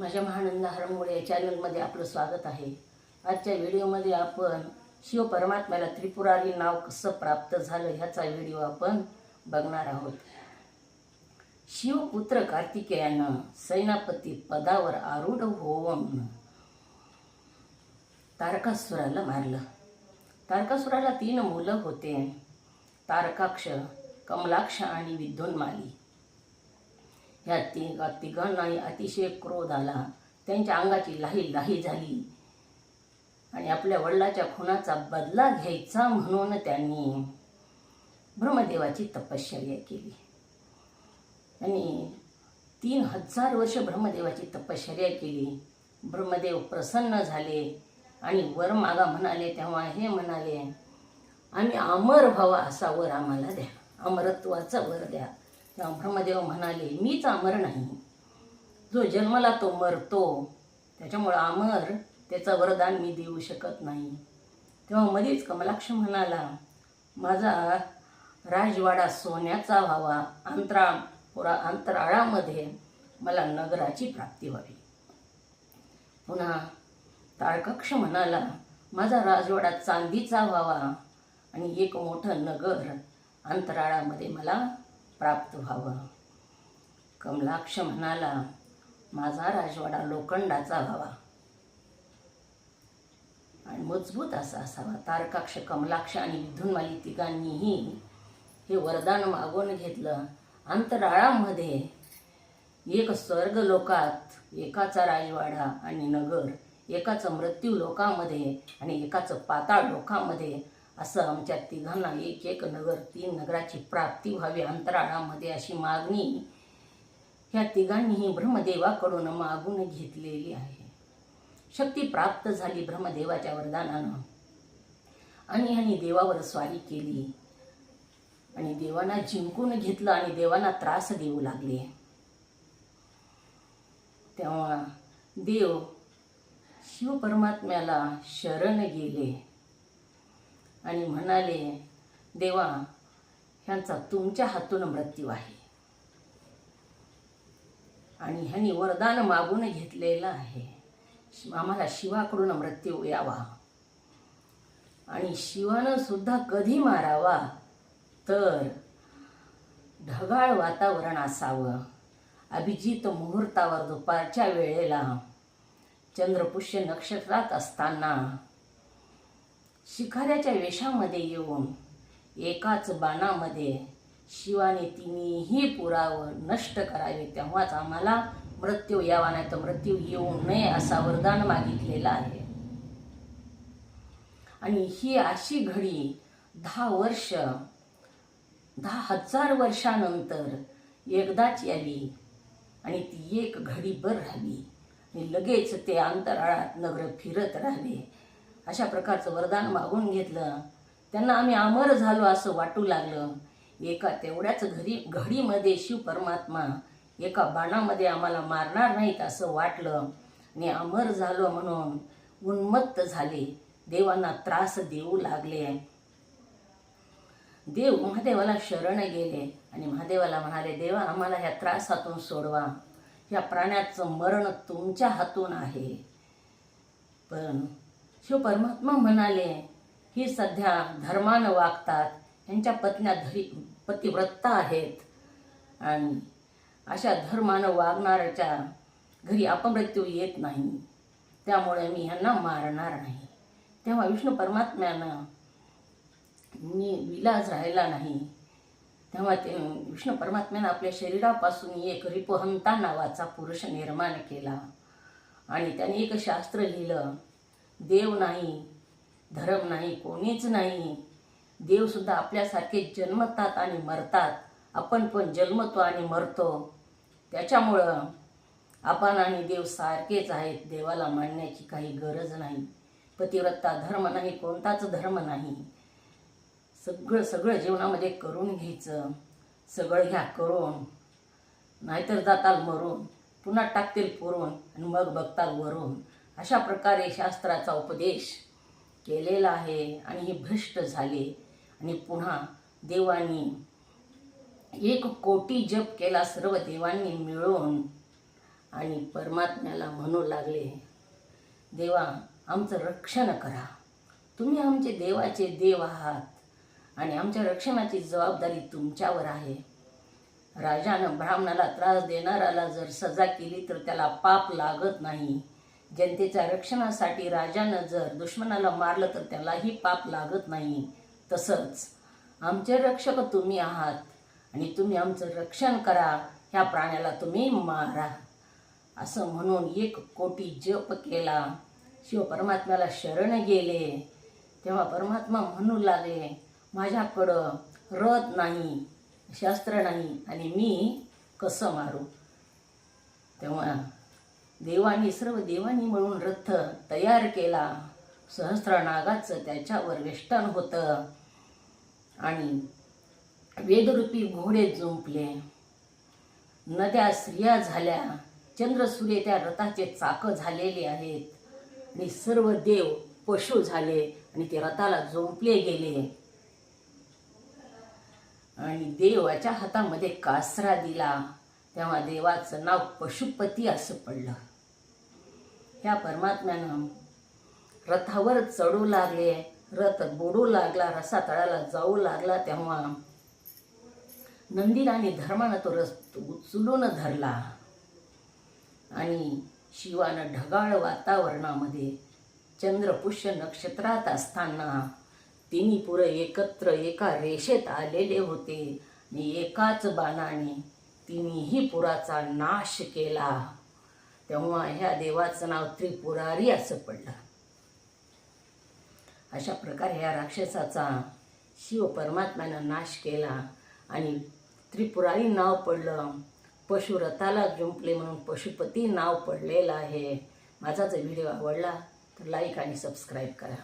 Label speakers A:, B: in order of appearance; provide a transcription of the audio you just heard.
A: माझ्या महानंद हरमुळे या चॅनलमध्ये आपलं स्वागत आहे. आजच्या व्हिडिओमध्ये आपण शिव परमात्म्याला त्रिपुरारी नाव कसं प्राप्त झालं ह्याचा व्हिडिओ आपण बघणार आहोत. शिवपुत्र कार्तिकेयानं सेनापती पदावर आरूढ होऊन तारकासुराला मारलं. तारकासुराला तीन मुलं होते. तारकाक्ष कमलाक्ष आणि विद्योन्माली. ह्या तिघा तिघांनाही अतिशय क्रोध आला. त्यांच्या अंगाची लाही लाही झाली. आणि आपल्या वडिलाच्या खुनाचा बदला घ्यायचा म्हणून त्यांनी ब्रह्मदेवाची तपश्चर्या केली. आणि तीन हजार वर्ष ब्रह्मदेवाची तपश्चर्या केली. ब्रह्मदेव प्रसन्न झाले आणि वर मागा म्हणाले तेव्हा हे म्हणाले आम्ही अमर व्हावा असा वर आम्हाला द्या. अमरत्वाचा वर द्या. ब्रह्मदेव म्हणाले मीच अमर नाही. जो जन्मला तो मरतो त्याच्यामुळं अमर त्याचं वरदान मी देऊ शकत नाही. तेव्हा मध्येच कमलाक्ष म्हणाला माझा राजवाडा सोन्याचा व्हावा. अंतरा पुरा अंतराळामध्ये मला नगराची प्राप्ती व्हावी. पुन्हा तारकक्ष म्हणाला माझा राजवाडा चांदीचा व्हावा आणि एक मोठं नगर अंतराळामध्ये मला प्राप्त व्हावं. कमलाक्ष म्हणाला माझा राजवाडा लोखंडाचा व्हावा. आणि मजबूत असा असावा. तारकाक्ष कमलाक्ष आणि विधुनमाली तिघांनीही हे वरदान मागून घेतलं. अंतराळामध्ये एक स्वर्ग लोकात एकाचा राजवाडा आणि नगर एकाचं मृत्यू लोकामध्ये आणि एकाचं पाताळ लोकामध्ये असं आमच्या तिघांना एक एक नगर तीन नगराची प्राप्ती व्हावी अंतराळामध्ये अशी मागणी ह्या तिघांनीही ब्रह्मदेवाकडून मागून घेतलेली आहे. शक्ती प्राप्त झाली ब्रह्मदेवाच्या वरदानानं. आणि ह्यांनी देवावर स्वारी केली. आणि देवांना जिंकून घेतलं आणि देवांना त्रास देऊ लागले. तेव्हा देव शिव परमात्म्याला शरण गेले. आणि म्हणाले देवा ह्यांचा तुमच्या हातून मृत्यू आहे. आणि ह्यांनी वरदान मागून घेतलेलं आहे. आम्हाला शिवाकडून मृत्यू यावा. आणि शिवानं सुद्धा कधी मारावा? तर ढगाळ वातावरण असावं. अभिजित मुहूर्तावर दुपारच्या वेळेला चंद्रपुष्य नक्षत्रात असताना शिखाऱ्याच्या वेशामध्ये येऊन एकाच बाणामध्ये शिवाने तिन्ही पुरावं नष्ट करावे तेव्हाच आम्हाला मृत्यू यावा नाही तर मृत्यू येऊ नये असा वरदान मागितलेला आहे. आणि ही अशी घडी दहा वर्ष दहा हजार वर्षानंतर एकदाच यावी आणि ती एक घडीभर राहावी आणि लगेच ते अंतराळात नगर फिरत राहावे. अशा प्रकारचं वरदान मागून घेतलं. त्यांना आम्ही अमर झालो असं वाटू लागलं. एका तेवढ्याच घरी घडीमध्ये शिव परमात्मा एका बाणामध्ये आम्हाला मारणार नाहीत असं वाटलं. आणि अमर झालो म्हणून उन्मत्त झाले. देवांना त्रास देऊ लागले. देव महादेवाला शरण गेले आणि महादेवाला म्हणाले देवा आम्हाला ह्या त्रासातून सोडवा. ह्या प्राण्याचं मरण तुमच्या हातून आहे. पण शिव परमात्मा म्हणाले ही सध्या धर्मानं वागतात. यांच्या पत्न्या धरी पतिव्रत्ता आहेत. आणि अशा धर्मानं वागणाऱ्याच्या घरी अपमृत्यू येत नाही. त्यामुळे मी ह्यांना मारणार नाही. तेव्हा विष्णू परमात्म्यानं मी विलाज राहिला नाही. तेव्हा ते विष्णू परमात्म्यानं आपल्या शरीरापासून एक रिपहंता नावाचा पुरुष निर्माण केला. आणि त्याने एक शास्त्र लिहिलं देव नाही धर्म नाही कोणीच नाही. देवसुद्धा आपल्यासारखे जन्मतात आणि मरतात. आपण पण जन्मतो आणि मरतो. त्याच्यामुळं आपण आणि देव सारखेच आहेत. देवाला मानण्याची काही गरज नाही. पतिव्रता धर्म नाही कोणताच धर्म नाही. सगळं सगळं जीवनामध्ये करून घ्यायचं. सगळं घ्या करून. नाहीतर जाताल मरून. पुन्हा टाकतील पुरून आणि मग बघताल वरून. अशा प्रकारे शास्त्राचा उपदेश केलेला आहे आणि हे भ्रष्ट झाले. आणि पुन्हा देवांनी एक कोटी जप केला सर्व देवांनी मिळून आणि परमात्म्याला म्हणू लागले देवा आमचं रक्षण करा. तुम्ही आमचे देवाचे देव आहात आणि आमच्या रक्षणाची जबाबदारी तुमच्यावर आहे. राजानं ब्राह्मणाला त्रास देणाऱ्याला जर सजा केली तर त्याला पाप लागत नाही. जनतेच्या रक्षणासाठी राजानं जर दुश्मनाला मारलं तर त्यालाही पाप लागत नाही. तसंच आमचे रक्षक तुम्ही आहात आणि तुम्ही आमचं रक्षण करा. ह्या प्राण्याला तुम्ही मारा. असं म्हणून एक कोटी जप केला. शिव परमात्म्याला शरण गेले. तेव्हा परमात्मा म्हणू लागले माझ्याकडं रथ नाही शास्त्र नाही आणि मी कसं मारू? तेव्हा देवानी सर्व देवानी म्हणून रथ तयार केला. सहस्र नागाचं त्याच्यावर वेष्टन होतं. आणि वेदरूपी घोडे जुंपले नद्या स्त्रिया झाल्या. चंद्रसूर्य त्या रथाचे चाक झालेले आहेत. आणि सर्व देव पशु झाले आणि ते रथाला झोंपले गेले. आणि देवाच्या हातामध्ये कासरा दिला. तेव्हा देवाचं नाव पशुपती असं पडलं. ह्या परमात्म्यानं रथावर चढू लागले रथ बुडू लागला रसा तळाला जाऊ लागला तेव्हा नंदीला आणि धर्मानं तो रस उचलून धरला. आणि शिवानं ढगाळ वातावरणामध्ये चंद्रपुष्य नक्षत्रात असताना तिन्ही पुरं एकत्र एका रेषेत आलेले होते आणि एकाच बाणाने तिन्ही पुराचा नाश केला. तेव्हा ह्या देवाचं नाव त्रिपुरारी असं पडलं. अशा प्रकारे ह्या राक्षसाचा शिव परमात्म्यानं नाश केला आणि त्रिपुरारी नाव पडलं. पशुरथाला जुंपले म्हणून पशुपती नाव पडलेलं आहे. माझा जर व्हिडिओ आवडला तर लाईक आणि सबस्क्राईब करा.